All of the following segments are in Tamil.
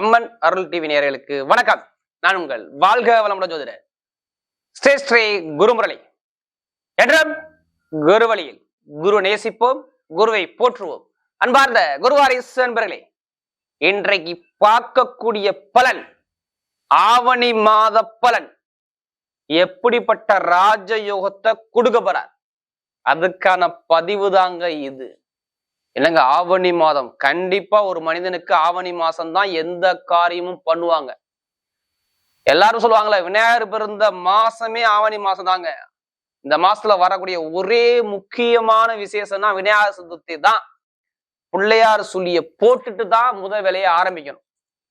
அம்மன் அருள் டிவி நேர்களுக்கு வணக்கம். நான் உங்கள் வாழ்க வளமுடன் ஜோதிடர் ஸ்ரீ ஸ்ரீ குருமுரளி. என்றும் குரு வழியில் குரு நேசிப்போம் குருவை போற்றுவோம். அன்பார்ந்த குருவாரிஸ் அன்பர்களே இன்றைக்கு பார்க்கக்கூடிய பலன் ஆவணி மாத பலன். எப்படிப்பட்ட ராஜயோகத்தை கொடுக்க போறார்? அதுக்கான பதிவு தாங்க இது. இல்லைங்க ஆவணி மாதம். கண்டிப்பா ஒரு மனிதனுக்கு ஆவணி மாசம் தான் எந்த காரியமும் பண்ணுவாங்க. எல்லாரும் சொல்லுவாங்களே விநாயகர் பிறந்த மாசமே ஆவணி மாசம் தாங்க இந்த மாசத்துல வரக்கூடிய ஒரே முக்கியமான விசேஷம்னா விநாயகர் சதுர்த்தி தான். பிள்ளையார் சொல்லிய போட்டுட்டு தான் முத வேலையை ஆரம்பிக்கணும்.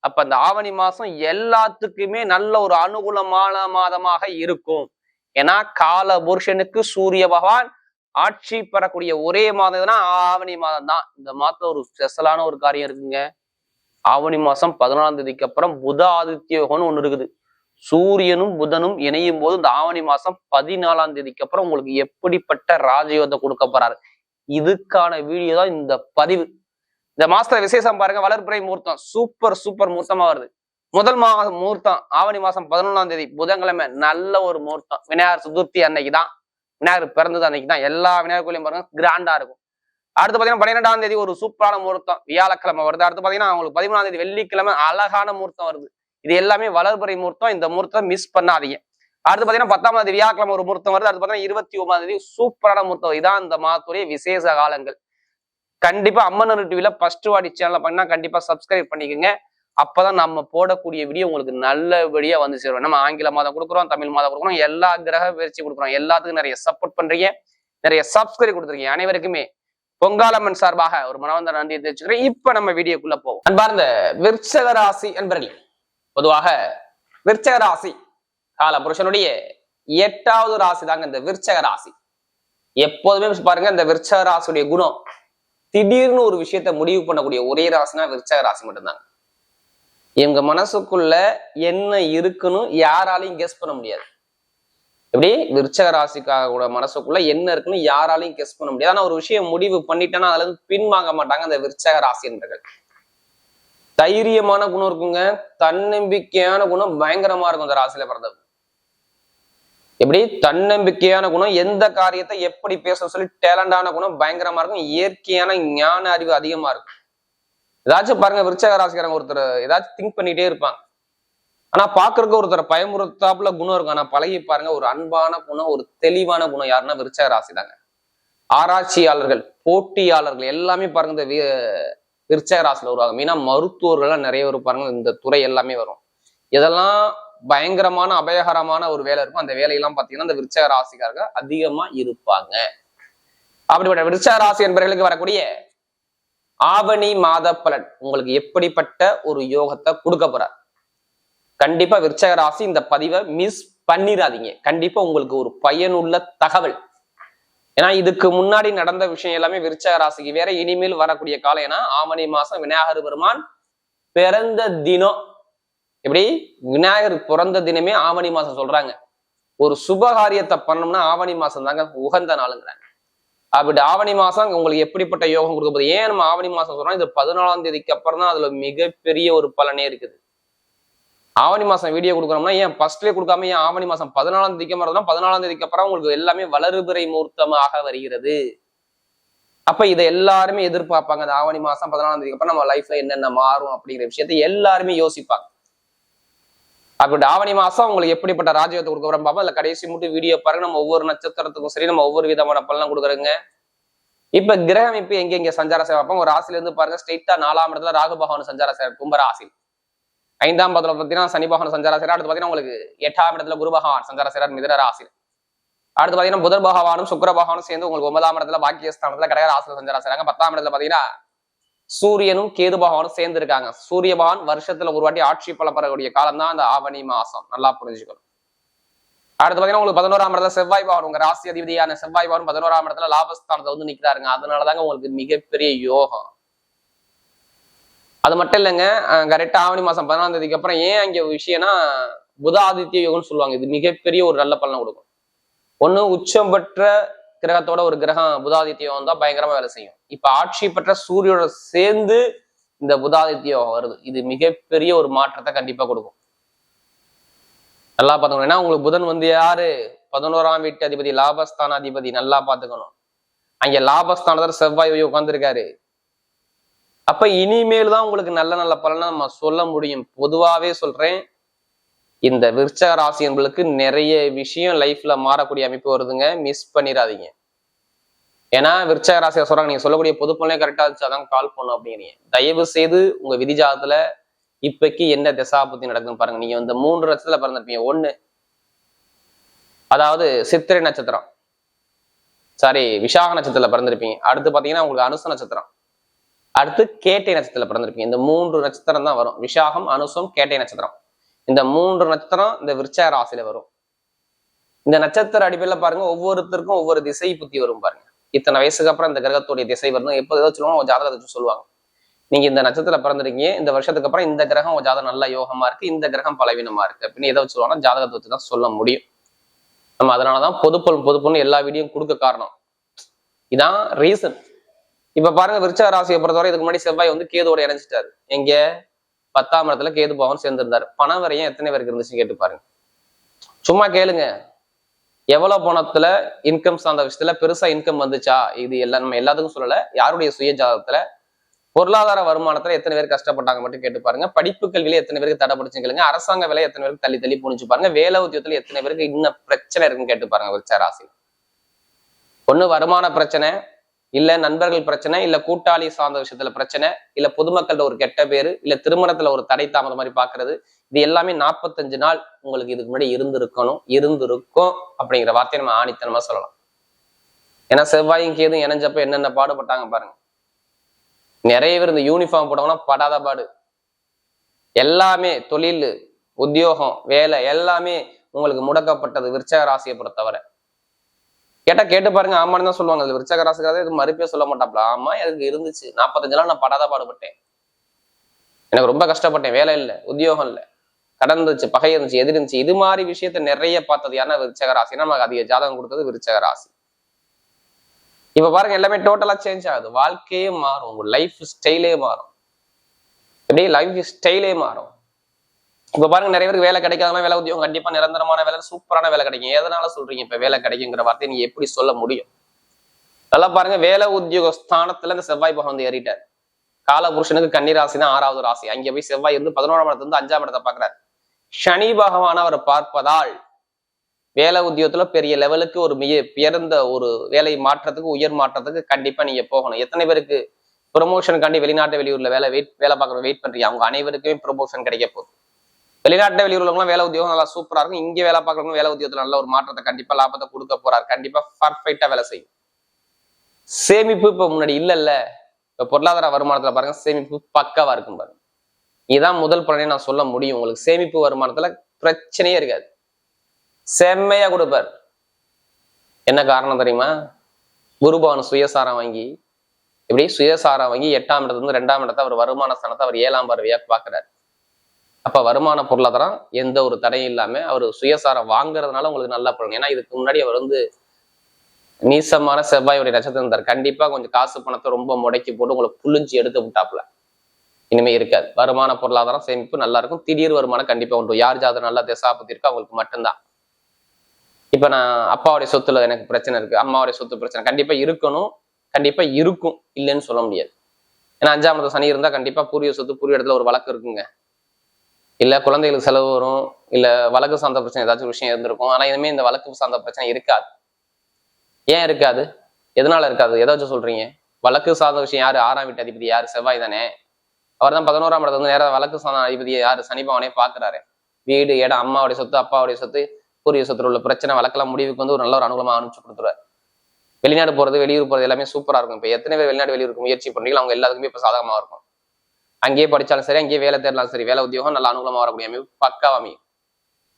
அப்ப அந்த ஆவணி மாசம் எல்லாத்துக்குமே நல்ல ஒரு அனுகூலமான மாதமாக இருக்கும். ஏன்னா கால புருஷனுக்கு சூரிய பகவான் ஆட்சி பெறக்கூடிய ஒரே மாதம் எதுனா ஆவணி மாதம் தான். இந்த மாதத்துல ஒரு ஸ்பெஷலான ஒரு காரியம் இருக்குங்க. ஆவணி மாசம் பதினாலாம் தேதிக்கு அப்புறம் புத ஆதித்ய யோகம்னு ஒன்று இருக்குது. சூரியனும் புதனும் இணையும் போது இந்த ஆவணி மாசம் பதினாலாம் தேதிக்கு அப்புறம் உங்களுக்கு எப்படிப்பட்ட ராஜயோகத்தை கொடுக்க போறாரு? இதுக்கான வீடியோ தான் இந்த பதிவு. இந்த மாசத்துல விசேஷம் பாருங்க வளர்பிறை முகூர்த்தம். சூப்பர் சூப்பர் முகூர்த்தமா வருது. முதல் மாதம் முகூர்த்தம் ஆவணி மாசம் பதினொன்றாம் தேதி புதன்கிழமை நல்ல ஒரு முகூர்த்தம். விநாயகர் சதுர்த்தி அன்னைக்கு தான் விநாயகர் பிறந்தது அன்னைக்கு தான் எல்லா விநாயகர் கோயிலையும் பாருங்க கிராண்டா இருக்கும். அடுத்து பாத்தீங்கன்னா பன்னிரெண்டாம் தேதி ஒரு சூப்பரான முகூர்த்தம் வியாழக்கிழமை வருது. அடுத்து பாத்தீங்கன்னா அவங்களுக்கு பதிமூணாம் தேதி வெள்ளிக்கிழமை அழகான முகூர்த்தம் வருது. இது எல்லாமே வளர்பறை முகூர்த்தம். இந்த முகூர்த்தம் மிஸ் பண்ணாதீங்க. அடுத்து பாத்தீங்கன்னா பத்தாம் தேதி வியாழக்கிழமை ஒரு முகூர்த்தம் வருது. அடுத்து பாத்தீங்கன்னா இருபத்தி ஒன்பதாம் தேதி சூப்பரான முகூர்த்தம். இதான் இந்த மாதத்துடைய விசேஷ காலங்கள். கண்டிப்பா அம்மன் டிவில ஃபர்ஸ்ட் வாடி சேனலை பண்ணா கண்டிப்பா சப்ஸ்கிரைப் பண்ணிக்கோங்க. அப்பதான் நம்ம போடக்கூடிய வீடியோ உங்களுக்கு நல்லபடியா வந்து சேரும். நம்ம ஆங்கில மாதம் கொடுக்குறோம் தமிழ் மாதம் கொடுக்குறோம் எல்லா கிரக பயிற்சி கொடுக்குறோம். எல்லாத்துக்கும் நிறைய சப்போர்ட் பண்றீங்க. நிறைய சப்ஸ்கிரைப் கொடுத்துருக்கீங்க. அனைவருக்குமே பொங்காலம்மன் சார்பாக ஒரு மனவந்த நன்றியை தெரிவிச்சுக்கிறேன். இப்ப நம்ம வீடியோக்குள்ள போவோம். அன்பார்ந்த விற்சக ராசி என்பர்களே பொதுவாக விற்சக ராசி கால புருஷனுடைய எட்டாவது ராசி தாங்க இந்த விற்சக ராசி. எப்போதுமே பாருங்க இந்த விற்சக ராசியுடைய குணம் திடீர்னு ஒரு விஷயத்த முடிவு பண்ணக்கூடிய ஒரே ராசினா விற்சக ராசி மட்டும்தாங்க. இவங்க மனசுக்குள்ள என்ன இருக்குன்னு யாராலையும் கெஸ் பண்ண முடியாது. எப்படி? விருச்சக ராசிக்காக கூட மனசுக்குள்ள என்ன இருக்குன்னு யாராலையும் கெஸ் பண்ண முடியாது. ஆனா ஒரு விஷயம் முடிவு பண்ணிட்டேன்னா அதுல இருந்து பின்வாங்க மாட்டாங்க அந்த விருச்சக ராசின்றர்கள் தைரியமான குணம் இருக்குங்க. தன்னம்பிக்கையான குணம் பயங்கரமா இருக்கும் அந்த ராசியில பிறந்தது எப்படி? தன்னம்பிக்கையான குணம் எந்த காரியத்தை எப்படி பேச சொல்லி டேலண்டான குணம் பயங்கரமா இருக்கும். இயற்கையான ஞான அறிவு அதிகமா இருக்கும். ஏதாச்சும் பாருங்க விருச்சக ராசிக்காரங்க ஒருத்தர் ஏதாச்சும் திங்க் பண்ணிட்டே இருப்பாங்க. ஆனா பாக்குறதுக்கு ஒருத்தர் பயமுறுத்தாப்புல குணம் இருக்கும். ஆனா பழகி பாருங்க ஒரு அன்பான குணம் ஒரு தெளிவான குணம் யாருன்னா விருச்சக ராசி தாங்க. ஆராய்ச்சியாளர்கள் போட்டியாளர்கள் எல்லாமே பாருங்க இந்த வி- விருச்சக ராசியில வருவாங்க. மீனா மருத்துவர்கள்லாம் நிறைய பேர் பாருங்க இந்த துறை எல்லாமே வரும். இதெல்லாம் பயங்கரமான அபயகரமான ஒரு வேலை இருக்கும் அந்த வேலையெல்லாம் பாத்தீங்கன்னா இந்த விருச்சக ராசிக்காரர்கள் அதிகமா இருப்பாங்க. அப்படிப்பட்ட விருச்சக ராசி என்பவர்களுக்கு வரக்கூடிய ஆவணி மாத பலன் உங்களுக்கு எப்படிப்பட்ட ஒரு யோகத்தை கொடுக்க போறார்? கண்டிப்பா விருச்சக ராசி இந்த பதிவை மிஸ் பண்ணிடாதீங்க கண்டிப்பா உங்களுக்கு ஒரு பயனுள்ள தகவல். ஏன்னா இதுக்கு முன்னாடி நடந்த விஷயம் எல்லாமே விருச்சக ராசிக்கு வேற இனிமேல் வரக்கூடிய காலம். ஏன்னா ஆவணி மாசம் விநாயகர் பெருமான் பிறந்த தினம். எப்படி? விநாயகர் பிறந்த தினமே ஆவணி மாசம் சொல்றாங்க. ஒரு சுபகாரியத்தை பண்ணோம்னா ஆவணி மாசம் தாங்க உகந்த நாளுங்கிறாங்க. அப்படி ஆவணி மாசம் உங்களுக்கு எப்படிப்பட்ட யோகம் கொடுக்க போகுது? ஏன் நம்ம ஆவணி மாசம் சொல்றோம்? இது பதினாலாம் தேதிக்கு அப்புறம் தான் அதுல மிகப்பெரிய ஒரு பலனே இருக்குது. ஆவணி மாசம் வீடியோ கொடுக்குறோம்னா ஏன் ஃபர்ஸ்ட்லேயே கொடுக்காம ஏன் ஆவணி மாசம் பதினாலாம் தேதிக்கு வரதுனா பதினாலாம் தேதிக்கு அப்புறம் உங்களுக்கு எல்லாமே வளர்பிறை மூர்த்தமாக வருகிறது. அப்ப இதை எல்லாருமே எதிர்பார்ப்பாங்க. அந்த ஆவணி மாசம் பதினாலாம் தேதிக்கு அப்புறம் நம்ம லைஃப்ல என்னென்ன மாறும் அப்படிங்கிற விஷயத்தை எல்லாருமே யோசிப்பாங்க. அப்படி ஆவணி மாசம் உங்களுக்கு எப்படிப்பட்ட ராஜ்யத்தை கொடுக்க போறோம் பாப்பா இல்ல கடைசி மட்டும் வீடியோ பாருங்க. நம்ம ஒவ்வொரு நட்சத்திரத்துக்கும் சரி நம்ம ஒவ்வொரு விதமான பலனும் கொடுக்குறோங்க. இப்ப கிரக அமைப்பு எங்க எங்க சஞ்சார சேவை பார்ப்போம் ஒரு ராசில இருந்து பாருங்க ஸ்ட்ரெயிட்டா நாலாம் இடத்துல ராகு பகவான் சஞ்சார சேவை கும்ப ராசி. ஐந்தாம் பதத்துல பாத்தீங்கன்னா சனி பகவான் சஞ்சார சேரா அடுத்து பாத்தீங்கன்னா உங்களுக்கு எட்டாம் இடத்துல குரு பகவான் சஞ்சார சேரா மிதன ராசி. அடுத்து பாத்தீங்கன்னா புதன் பகவானும் சுக்கர பகவானும் சேர்ந்து உங்களுக்கு ஒன்பதாம் இடத்துல பாக்கியஸ்தானத்துல கடக ராசியில சஞ்சார சேராங்க பத்தாம் இடத்துல பாத்தீங்கன்னா சூரியனும் கேது பகவானும் சேர்ந்து இருக்காங்க சூரிய பகவான் வருஷத்துல ஒரு வாட்டி ஆட்சி பலப்படக்கூடிய காலம் தான் அந்த ஆவணி மாசம். நல்லா புரிஞ்சுக்கணும். அடுத்து பாத்தீங்கன்னா உங்களுக்கு பதினோராம் இடத்துல செவ்வாய் உங்க ராசி அதிபதியான செவ்வாய் பவன் பதினோராம் இடத்துல லாபஸ்தானத்தை வந்து நிக்கிறாருங்க. அதனாலதாங்க உங்களுக்கு மிகப்பெரிய யோகம். அது மட்டும் இல்லைங்க கரெக்டா ஆவணி மாசம் பதினாலாம் தேதிக்கு அப்புறம் ஏன் அங்க ஒரு விஷயம்னா புத ஆதித்ய யோகம்னு சொல்லுவாங்க. இது மிகப்பெரிய ஒரு நல்ல பலனை கொடுக்கும். ஒண்ணு உச்சம் பெற்ற கிரகத்தோட ஒரு கிரகம் புதாதித்ய யோகம் தான் பயங்கரமா வேலை செய்யும். இப்ப ஆட்சி பெற்ற சூரியோட சேர்ந்து இந்த புதாதித்ய யோகம் வருது. இது மிகப்பெரிய ஒரு மாற்றத்தை கண்டிப்பா கொடுக்கும். நல்லா பார்த்துக்கணும். ஏன்னா உங்களுக்கு புதன் வந்து யாரு? பதினோராம் வீட்டு அதிபதி லாபஸ்தான அதிபதி நல்லா பார்த்துக்கணும். அங்க லாபஸ்தானத்தில் செவ்வாய் போய் உட்காந்துருக்காரு அப்ப இனிமேல் தான் உங்களுக்கு நல்ல நல்ல பலனை நம்ம சொல்ல முடியும். பொதுவாகவே சொல்றேன் இந்த விருச்சக ராசி என்பளுக்கு நிறைய விஷயம் லைஃப்ல மாறக்கூடிய அமைப்பு வருதுங்க. மிஸ் பண்ணிடாதீங்க. ஏன்னா விருச்சக ராசியை சொல்றாங்க நீங்க சொல்லக்கூடிய பொது கரெக்டா இருந்துச்சு அதான் கால் பண்ணும் அப்படிங்கிறீங்க. தயவு செய்து உங்க விதி ஜாதத்துல இப்பைக்கு என்ன திசாபுத்தி நடக்குதுன்னு பாருங்க. நீங்க இந்த மூன்று நட்சத்திரத்துல பிறந்திருப்பீங்க. ஒண்ணு அதாவது சித்திரை நட்சத்திரம். சாரி விசாக நட்சத்திரத்துல பிறந்திருப்பீங்க. அடுத்து பாத்தீங்கன்னா உங்களுக்கு அனுச நட்சத்திரம். அடுத்து கேட்டை நட்சத்திரத்துல பிறந்திருப்பீங்க. இந்த மூன்று நட்சத்திரம் தான் வரும். விசாகம் அனுசம் கேட்டை நட்சத்திரம். இந்த மூன்று நட்சத்திரம் இந்த விருச்சக ராசியில வரும். இந்த நட்சத்திர அடிப்படையில பாருங்க ஒவ்வொருத்தருக்கும் ஒவ்வொரு திசை புத்தி வரும் பாருங்க. இத்தனை வயசுக்கு அப்புறம் இந்த கிரகத்துடைய திசை வரணும். எப்போ ஏதோ சொல்லுவாங்க உங்க ஜாதகத்தை வச்சு சொல்லுவாங்க. நீங்க இந்த நட்சத்திரத்துல பிறந்திருக்கீங்க இந்த வருஷத்துக்கு அப்புறம் இந்த கிரகம் உங்க ஜாதகம் நல்ல யோகமா இருக்கு இந்த கிரகம் பலவீனமா இருக்கு அப்படின்னு எதை சொல்லுவாங்கன்னா ஜாதகத்தை வச்சு தான் சொல்ல முடியும். நம்ம அதனாலதான் பொதுப்பொருள் பொதுப்பொருள் எல்லா வீடியும் கொடுக்க காரணம். இதான் ரீசன் இப்ப பாருங்க விருச்ச ராசியை பொறுத்தவரை இதுக்கு முன்னாடி செவ்வாய் வந்து கேதோட இணைஞ்சிட்டாரு. எங்க? பத்தாம் இடத்துல கேது பவன் சேர்ந்திருந்தாரு. பணம் வரையும் எத்தனை பேருக்கு இருந்துச்சு கேட்டு பாருங்க. சும்மா கேளுங்க. எவ்வளவு பணத்துல இன்கம் சார்ந்த விஷயத்துல பெருசா இன்கம் வந்துச்சா? இது எல்லாம் நம்ம எல்லாத்துக்கும் சொல்லல. யாருடைய சுய ஜாதகத்துல பொருளாதார வருமானத்துல எத்தனை பேர் கஷ்டப்பட்டாங்க மட்டும் கேட்டு பாருங்க. படிப்பு கல்வியில எத்தனை பேருக்கு தடை கேளுங்க. அரசாங்க வேலை எத்தனை பேருக்கு தள்ளி தள்ளி புனிச்சு பாருங்க. வேலை உத்தியத்துல எத்தனை பேருக்கு இன்னும் பிரச்சனை இருக்குன்னு கேட்டு பாருங்க விருச்ச ராசி. ஒண்ணு வருமான பிரச்சனை இல்ல நண்பர்கள் பிரச்சனை இல்ல கூட்டாளி சார்ந்த விஷயத்துல பிரச்சனை இல்ல பொதுமக்கள்கிட்ட ஒரு கெட்ட பேரு இல்ல திருமணத்துல ஒரு தடை தாமதம் மாதிரி பாக்குறது இது எல்லாமே நாற்பத்தஞ்சு நாள் உங்களுக்கு இதுக்கு முன்னாடி இருந்திருக்கணும் இருந்திருக்கும் அப்படிங்கிற வார்த்தையை நம்ம ஆணித்தனமா சொல்லலாம். ஏன்னா செவ்வாயும் கேதும் இணைஞ்சப்ப என்னென்ன பாடுபட்டாங்க பாருங்க. நிறைய பேர் இந்த யூனிஃபார்ம் போட்டவங்கன்னா படாத பாடு. எல்லாமே தொழில் உத்தியோகம் வேலை எல்லாமே உங்களுக்கு முடக்கப்பட்டது விருச்சக ராசியை பொறுத்தவரை. கேட்டா கேட்டு பாருங்க. ஆமான்னு தான் சொல்லுவாங்க அது விருச்சக ராசிக்காக இது மறுப்பே சொல்ல மாட்டாப்ல. ஆமா எனக்கு இருந்துச்சு. நாற்பத்தஞ்சு நாள் நான் படாத பாடுபட்டேன். எனக்கு ரொம்ப கஷ்டப்பட்டேன். வேலை இல்லை உத்தியோகம் இல்லை. கடன் இருந்துச்சு பகை இருந்துச்சு எதிர் இருந்துச்சு. இது மாதிரி விஷயத்த நிறைய பார்த்தது யாருன்னா விருச்சக ராசி. நமக்கு அதிக ஜாதகம் கொடுத்தது விருச்சக ராசி. இப்ப பாருங்க எல்லாமே டோட்டலா சேஞ்ச் ஆகுது. வாழ்க்கையே மாறும். உங்க லைஃப் ஸ்டைலே மாறும். அப்படியே லைஃப் ஸ்டைலே மாறும். இப்ப பாருங்க நிறைய பேருக்கு வேலை கிடைக்காதனா வேலை உத்தியோகம் கண்டிப்பா நிரந்தரமான வேலை சூப்பரான வேலை கிடைக்கும். எதனால சொல்றீங்க இப்ப வேலை கிடைக்குங்கிற வார்த்தையை நீங்க எப்படி சொல்ல முடியும்? நல்லா பாருங்க வேலை உத்தியோக ஸ்தானத்துல இந்த செவ்வாய் பகவான் வந்து ஏறிட்டார். கால புருஷனுக்கு கன்னி தான் ஆறாவது ராசி. அங்க போய் செவ்வாய் இருந்து பதினோராம் இடத்துல இருந்து அஞ்சாம் இடத்தை பாக்குறாரு சனி பகவான் அவர் பார்ப்பதால் வேலை உத்தியோகத்துல பெரிய லெவலுக்கு ஒரு மிக பிறந்த ஒரு வேலை மாற்றத்துக்கு உயர் மாற்றத்துக்கு கண்டிப்பா நீங்க போகணும். எத்தனை பேருக்கு ப்ரொமோஷனுக்காண்டி வெளிநாட்டு வெளியூர்ல வேலை வெயிட் வேலை பார்க்குற வெயிட் பண்றீங்க? அவங்க அனைவருக்குமே ப்ரொமோஷன் கிடைக்க போகுது. வெளிநாட்டு வெளியூர்லாம் வேலை உத்தியோகம் நல்லா சூப்பரா இருக்கும். இங்கே வேலை பார்க்கறவங்க வேலை உத்தியோகத்துல நல்ல ஒரு மாற்றத்தை கண்டிப்பா லாபத்தை கொடுக்க போறாரு. கண்டிப்பா பர்ஃபெக்டா வேலை செய்யும். சேமிப்பு இப்ப முன்னாடி இல்ல இல்ல. இப்ப பொருளாதார வருமானத்துல பாருங்க சேமிப்பு பக்காவா இருக்கும் பாருங்க. இதுதான் முதல் பலனே நான் சொல்ல முடியும். உங்களுக்கு சேமிப்பு வருமானத்துல பிரச்சனையே இருக்காது. செம்மையா கொடுப்பார். என்ன காரணம் தெரியுமா? குருபவன் சுயசாரம் வாங்கி இப்படி சுயசாரம் வாங்கி எட்டாம் இடத்துல இருந்து ரெண்டாம் இடத்தை அவர் வருமான ஸ்தானத்தை அவர் ஏழாம் பார்வையா பாக்குறாரு அப்போ வருமான பொருளாதாரம் எந்த ஒரு தடையும் இல்லாமல் அவர் சுயசாரம் வாங்குறதுனால உங்களுக்கு நல்லா பலன். ஏன்னா இதுக்கு முன்னாடி அவர் வந்து நீசமான செவ்வாயுடைய நட்சத்திரம் இருந்தார். கண்டிப்பாக கொஞ்சம் காசு பணத்தை ரொம்ப முடக்கி போட்டு உங்களை புளிஞ்சு எடுத்து விட்டாப்புல. இனிமே இருக்காது. வருமான பொருளாதாரம் சேமிப்பு நல்லா இருக்கும். திடீர் வருமானம் கண்டிப்பாக உண்டு. யார் ஜாதகம் நல்லா திசாபத்தி இருக்கோ அவங்களுக்கு மட்டும்தான். இப்போ நான் அப்பாவுடைய சொத்துல எனக்கு பிரச்சனை இருக்கு. அம்மாவுடைய சொத்து பிரச்சனை கண்டிப்பா இருக்கணும். கண்டிப்பா இருக்கும். இல்லைன்னு சொல்ல முடியாது. ஏன்னா அஞ்சாம் இடத்துல சனி இருந்தால் கண்டிப்பா பூர்வீக சொத்து பூர்வீக இடத்துல ஒரு வழக்கு இருக்குங்க. இல்ல குழந்தைகளுக்கு செலவு வரும் இல்ல வழக்கு சார்ந்த பிரச்சனை ஏதாச்சும் விஷயம் இருந்திருக்கும். ஆனால் இனிமேல் இந்த வழக்கு சார்ந்த பிரச்சனை இருக்காது. ஏன் இருக்காது? எதனால இருக்காது? ஏதாச்சும் சொல்றீங்க. வழக்கு சார்ந்த விஷயம் யார்? ஆறாம் வீட்டு அதிபதி யாரு? செவ்வாய் தானே. அவர் தான் பதினோராம் இடத்துல வந்து நேரம் வழக்கு சார்ந்த அதிபதி யார்? சனிபவனே பார்க்குறாரு வீடு இடம் அம்மாவுடைய சொத்து அப்பாவுடைய சொத்து பூர்வீக சொத்துல உள்ள பிரச்சனை வழக்கெல்லாம் முடிவுக்கு வந்து ஒரு நல்ல ஒரு அனுகூலமாக அனுப்பிச்சு கொடுத்துருவாரு. வெளிநாடு போறது வெளியூர் போகிறது எல்லாமே சூப்பராக இருக்கும். இப்போ எத்தனை பேர் வெளிநாடு வெளியூருக்கு முயற்சி பண்ணுறீங்களோ அவங்க எல்லாத்துக்குமே இப்போ சாதகமா இருக்கும். அங்கேயே படிச்சாலும் சரி அங்கேயே வேலை தேடலாம் சரி வேலை உத்தியோகம் நல்ல அனுகூலமா வரக்கூடிய அமைப்பு பக்காவா அமையும்.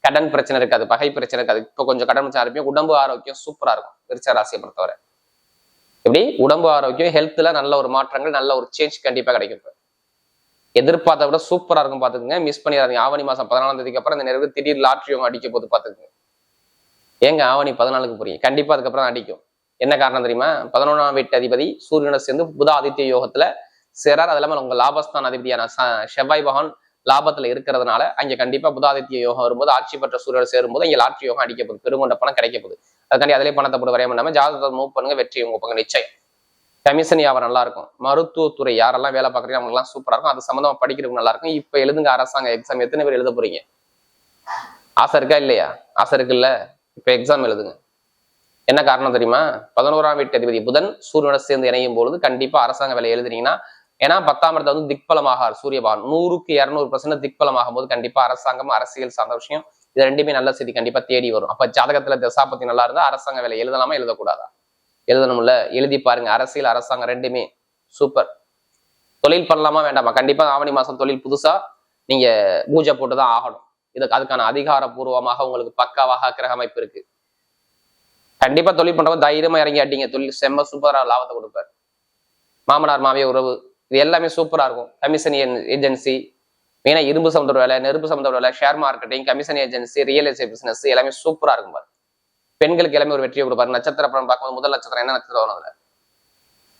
கடன் பிரச்சனை இருக்காது பகை பிரச்சனை இருக்காது. இப்போ கொஞ்சம் கடன் பிரச்சனை இருப்பீங்க உடம்பு ஆரோக்கியம் சூப்பரா இருக்கும் விருச்ச ராசியை பொறுத்தவரை. எப்படி? உடம்பு ஆரோக்கியம் ஹெல்த்ல நல்ல ஒரு மாற்றங்கள் நல்ல ஒரு சேஞ்ச் கண்டிப்பா கிடைக்கும் இப்ப. எதிர்பார்த்த விட சூப்பரா இருக்கும் பாத்துக்கோங்க மிஸ் பண்ணிடாதீங்க. ஆவணி மாசம் பதினாலாம் தேதிக்கு அப்புறம் இந்த நிறைவு திடீர் லாட்ரியும் அடிக்க போது பாத்துக்கோங்க ஏங்க ஆவணி பதினாலுக்கு போறீங்க. கண்டிப்பா அதுக்கப்புறம் அடிக்கும். என்ன காரணம் தெரியுமா? பதினொன்றாம் வீட்டு அதிபதி சூரியனை சேர்ந்து புத ஆதித்ய யோகத்துல சேரார். அது இல்லாமல் உங்க லாபஸ்தான் அதிபதியான செவ்வாய் பகவான் லாபத்துல இருக்கிறதுனால அங்க கண்டிப்பா புதாதித்ய யோகம் வரும்போது ஆட்சி பெற்ற சூழல் சேரும்போது இங்க லாட்ரி யோகம் அடிக்க போகுது. பெருங்கொண்ட பணம் கிடைக்க போகுது. அதுக்காண்டி அதிலே பணத்தை போட்டு வரைய பண்ணாம ஜாதகத்தை மூவ் பண்ணுங்க வெற்றி உங்க பங்கு நிச்சயம். கமிஷன் வியாபாரம் நல்லா இருக்கும். மருத்துவத்துறை யாரெல்லாம் வேலை பார்க்குறீங்க அவங்களுக்குலாம் சூப்பரா இருக்கும். அது சம்மந்தமா படிக்கிறதுக்கு நல்லா இருக்கும். இப்ப எழுதுங்க அரசாங்க எக்ஸாம் எத்தனை பேர் எழுத போறீங்க? ஆசை இருக்கா இல்லையா? ஆசை இருக்குல்ல? இப்ப எக்ஸாம் எழுதுங்க. என்ன காரணம் தெரியுமா? பதினோராம் வீட்டு அதிபதி புதன் சூரியனோட சேர்ந்து இணையும் பொழுது கண்டிப்பா அரசாங்க வேலை எழுதுனீங்கன்னா ஏன்னா பத்தாம் இடத்தை வந்து திக்பலமாக சூரிய பகவான் நூறுக்கு இரநூறு பர்சன்ட் திக்பலமாகும் போது கண்டிப்பா அரசாங்கம் அரசியல் சார்ந்த விஷயம். இது ரெண்டுமே நல்ல செய்தி கண்டிப்பா தேடி வரும். அப்ப ஜாதகத்துல தசாபத்தி நல்லா இருந்தா அரசாங்க வேலை எழுதலாமா எழுதக்கூடாதா? எழுதணும்ல. எழுதி பாருங்க. அரசியல் அரசாங்கம் ரெண்டுமே சூப்பர். தொழில் பண்ணலாமா வேண்டாமா? கண்டிப்பா ஆவணி மாசம் தொழில் புதுசா நீங்க பூஜை போட்டுதான் ஆகணும். இதுக்கு அதுக்கான அதிகாரப்பூர்வமாக உங்களுக்கு பக்காவாக கிரக அமைப்பு இருக்கு. கண்டிப்பா தொழில் பண்றவங்க தைரியமா இறங்கி ஆட்டிங்க தொழில் செம்ம சூப்பரா லாபத்தை கொடுப்பார். மாமனார் மாமிய உறவு இது எல்லாமே சூப்பரா இருக்கும். கமிஷன் ஏஜென்சி மெயினாக இரும்பு சம்பந்த வேலை நெருப்பு சம்பந்த வேலை share marketing commission agency real estate business எல்லாமே சூப்பரா இருக்கும் பாரு. பெண்களுக்கு எல்லாமே ஒரு வெற்றியை கொடுப்பாரு. நட்சத்திர படம் பார்க்கும்போது முதல் நட்சத்திரம் என்ன நட்சத்திரம் வரும் அதில்?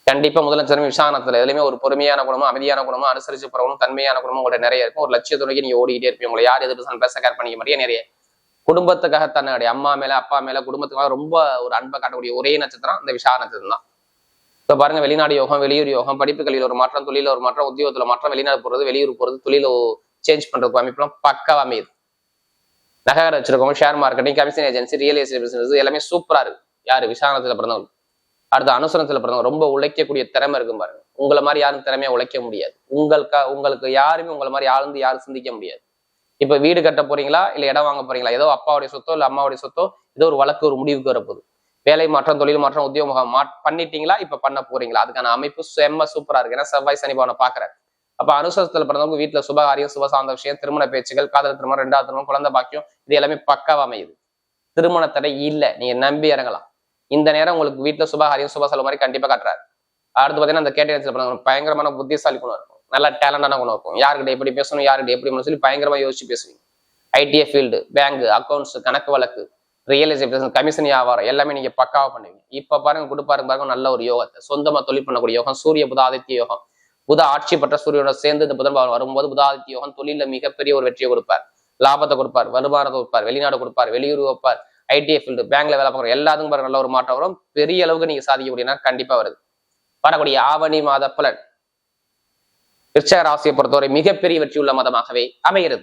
கண்டிப்பா முதல் நட்சத்திரம் விசாரணத்துல எதுலையுமே ஒரு பொறுமையான குணமும் அமைதியான குணமும் அனுசரிச்சு போறவனும் தன்மையான குணமும் உங்களோட நிறைய இருக்கும். ஒரு லட்சியத்தை நோக்கி நீங்க ஓடிக்கிட்டே இருப்பீங்க. உங்களை யார் எது பேச பேச கேர் பண்ணிக்க மாதிரியே நிறைய குடும்பத்துக்காக தன்னுடைய அம்மா மேல அப்பா மேல குடும்பத்துக்காக ரொம்ப ஒரு அன்பை காட்டக்கூடிய ஒரே நட்சத்திரம் இந்த விஷா நட்சத்திரம் தான். இப்போ பாருங்க வெளிநாடு யோகம் வெளியூர் யோகம் படிப்பு கல்வியில் ஒரு மாற்றம் தொழில ஒரு மாற்றம் உத்தியோகத்துல மாற்றம் வெளிநாடு போறது வெளியூர் போறது தொழில சேஞ்ச் பண்றதுக்கு அமைப்புலாம் பக்கா அமையுது. நகர வச்சிருக்கோம் share marketing commission agency real estate business எல்லாமே சூப்பரா இருக்கு. யாரு? விசாரணத்துல பிறந்தவங்க. அடுத்து அனுசரணத்துல பிறந்தவங்க. ரொம்ப உழைக்கக்கூடிய திறமை இருக்கும் பாருங்க. உங்களை மாதிரி யாரும் திறமையா உழைக்க முடியாது. உங்களுக்கு உங்களுக்கு யாருமே உங்களை மாதிரி ஆழ்ந்து யாரும் சிந்திக்க முடியாது. இப்ப வீடு கட்ட போறீங்களா? இல்ல இடம் வாங்க போறீங்களா? ஏதோ அப்பாவுடைய சொத்தோ இல்ல அம்மாவுடைய சொத்தோ ஏதோ ஒரு வழக்கு ஒரு முடிவுக்கு வரப்போகுது. வேலை மாற்றம் தொழில் மாற்றம் உத்தியோகம் மா பண்ணிட்டீங்களா? இப்ப பண்ண போறீங்களா? அதுக்கான அமைப்பு செம்ம சூப்பரா இருக்கு. ஏன்னா செவ்வாய் சனி பவனை பாக்குறேன். அப்ப அனுசரத்துல பிறந்தவங்க வீட்டுல சுபகாரியம் சுப சார்ந்த விஷயம் திருமண பேச்சுகள் காதல் திருமணம் ரெண்டாவது திருமணம் குழந்தை பாக்கியம் இது எல்லாமே பக்காவா அமையுது. திருமண தடை இல்ல. நீங்க நம்பி இறங்கலாம். இந்த நேரம் உங்களுக்கு வீட்டுல சுபகாரியம் சுப செலவு மாதிரி கண்டிப்பா காட்டுறாரு. அடுத்து பாத்தீங்கன்னா அந்த கேட்டகரியில் பிறந்தவங்க பயங்கரமான புத்திசாலி குணம் இருக்கும். நல்ல டேலண்டான குணம் இருக்கும். யாருக்கிட்ட எப்படி பேசணும் யாருக்கிட்ட எப்படி சொல்லி பயங்கரமா யோசிச்சு பேசுவீங்க. ஐடிஐ ஃபீல்டு பேங்க் அக்கௌண்ட்ஸ் கணக்கு வழக்கு ரியல் எஸ்டேட் கமிஷன் வியாபாரம் எல்லாமே நீங்க பக்காவா பண்ணுவீங்க. இப்ப பாருங்க கொடுப்பாருங்க பாருங்க நல்ல ஒரு யோகத்தை. சொந்தமா தொழில் பண்ணக்கூடிய யோகம் சூரிய புத ஆதித்ய யோகம். புத ஆட்சி பெற்ற சூரியனோட சேர்ந்து இந்த புதன் வரும்போது புத ஆதித்ய யோகம் தொழில மிகப்பெரிய ஒரு வெற்றியை கொடுப்பார். லாபத்தை கொடுப்பார் வருமானத்தை கொடுப்பார் வெளிநாடு கொடுப்பார் வெளியூர் வைப்பார் ஐடிஐ ஃபீல்டு பேங்க்ல வேலை பார்க்குற எல்லாத்துக்கும் பாருங்க நல்ல ஒரு மாற்றம் வரும். பெரிய அளவுக்கு நீங்க சாதிக்க முடியும்னா கண்டிப்பா வருது. வரக்கூடிய ஆவணி மாத பலன். விருச்சக ராசியை பொறுத்தவரை மிகப்பெரிய வெற்றியுள்ள மதமாகவே அமைகிறது.